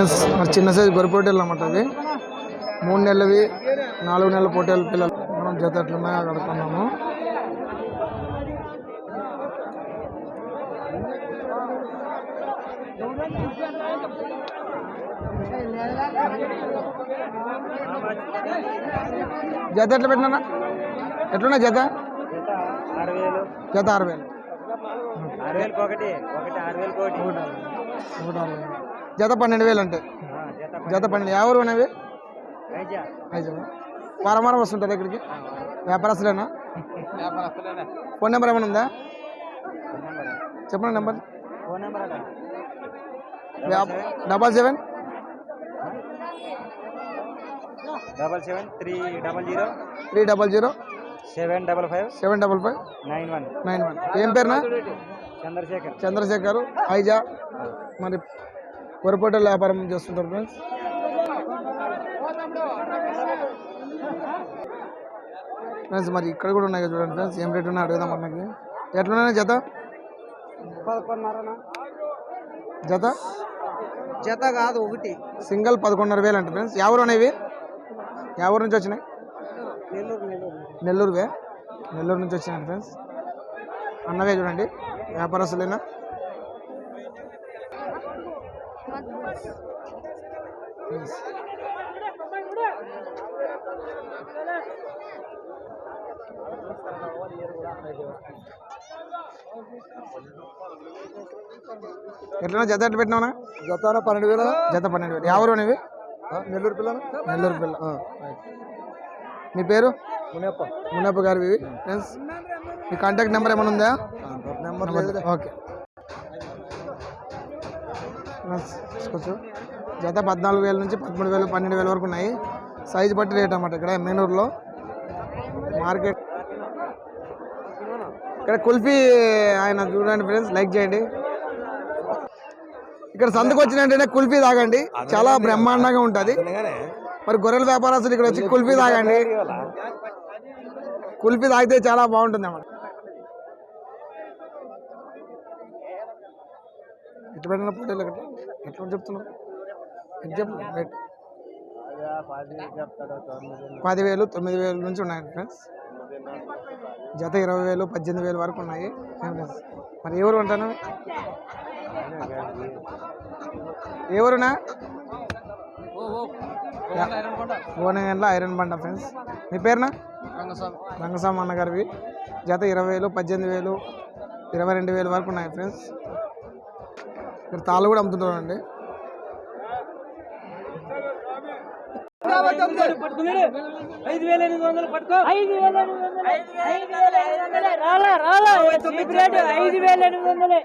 Yes, మరి చిన్న size గొర్రె పొట్టేలు అన్నమాట అవి. మూడు నెలలవి నాలుగు నెలల పొట్టేలు పిల్లలు. మనం జత ఎట్లున్నాయో కడుతున్నాము జత ఎట్లా పెట్టినా ఎట్లున్నా జత? జత ఆరు వేలు. ఆరు వేలకు ఒకటి ఒకటి ఆరు వేలకు ఒకటి ఒకటి ఆరు వేలు. ఒకటి ఆరు వేలు జత పన్నెండు. వేలు అంటే జత పన్నెండు ఎవరు అనేవి వారం వారం వస్తుంటారు ఇక్కడికి వ్యాపారస్తులేనా? ఫోన్ నెంబర్ ఏమైనా ఉందా? చెప్పండి number. Double seven. Double seven three double zero. Three double zero. Seven double five. Seven double five. Nine one. Nine one. ఏం పేరునా? చంద్రశేఖర్. చంద్రశేఖర్ ఐజా. మరి వరిపోటల వ్యాపారం చేస్తుంటారు ఫ్రెండ్స్. ఫ్రెండ్స్ మరి ఇక్కడ కూడా ఉన్నాయి చూడండి ఫ్రెండ్స్. ఏం రేట్ ఉన్నాయి అడుగుదాం మనకి ఎట్లున్నాయి జత? జత? జత కాదు ఒకటి. సింగిల్ పదకొండున్నర వేలు అంటే ఫ్రెండ్స్. ఎవరు అనేవి ఎవరి నుంచి వచ్చినాయి? నెల్లూరు నెల్లూరు. నెల్లూరువే? నెల్లూరు నుంచి వచ్చినాయి ఫ్రెండ్స్. అన్నవే చూడండి వ్యాపారస్తులేనా. ఎట్లా జత ఎట్లా పెట్టినావునా? జత పన్నెండు వేల జత పన్నెండు వేలు. ఎవరు అనేవి? నెల్లూరు పిల్లలు నెల్లూరు పిల్ల. మీ పేరు? మునప్ప. గారి ఫ్రెండ్స్ మీ కాంటాక్ట్ నెంబర్ ఏమైనా ఉందా? నెంబర్ ఓకే ఫ్రెండ్స్ చూసుకోవచ్చు జత పద్నాలుగు వేల నుంచి పదమూడు వేలు పన్నెండు వేల వరకు ఉన్నాయి. సైజు బట్టి రేట్ అన్నమాట ఇక్కడ మెనూరులో మార్కెట్ ఇక్కడ కుల్ఫీ ఆయన చూడండి ఫ్రెండ్స్ లైక్ చేయండి. ఇక్కడ సంతకు వచ్చినట్టేనే కుల్ఫీ తాగండి. చాలా బ్రహ్మాండంగా ఉంటుంది. మరి గొర్రెల వ్యాపారస్తులు ఇక్కడ వచ్చి కుల్ఫీ తాగండి. కుల్ఫీ తాగితే చాలా బాగుంటుంది అన్నమాట. ఎట్లా పెట్టిన పోటీలు ఎట్లా ఎట్లా చెప్తున్నావు? ఎట్లా రేట్ పదివేలు తొమ్మిది వేలు నుంచి ఉన్నాయి ఫ్రెండ్స్ జత ఇరవై వేలు పద్దెనిమిది వేలు వరకు ఉన్నాయి. మరి ఎవరు ఉంటాను ఎవరునా? ఓనగండ్ల ఐరన్ బండ ఫ్రెండ్స్. మీ పేరునా? రంగస్వామి. అన్న గారివి. జత ఇరవై వేలు పద్దెనిమిది వేలు ఇరవై రెండు వేలు వరకు ఉన్నాయి ఫ్రెండ్స్. ఇక్కడ తాళ్ళు కూడా అమ్ముతుంటారండి ఐదు వేల ఎనిమిది వందలు పట్టుకో. ఐదు వేల ఎనిమిది వందలే. ఐదు వేల ఐదు వందలే. రాలా రాలా చీప్ రేటు. ఐదు వేల ఎనిమిది వందలే.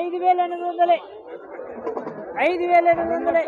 ఐదు వేల ఎనిమిది వందలే. ఐదు వేల ఎనిమిది వందలే.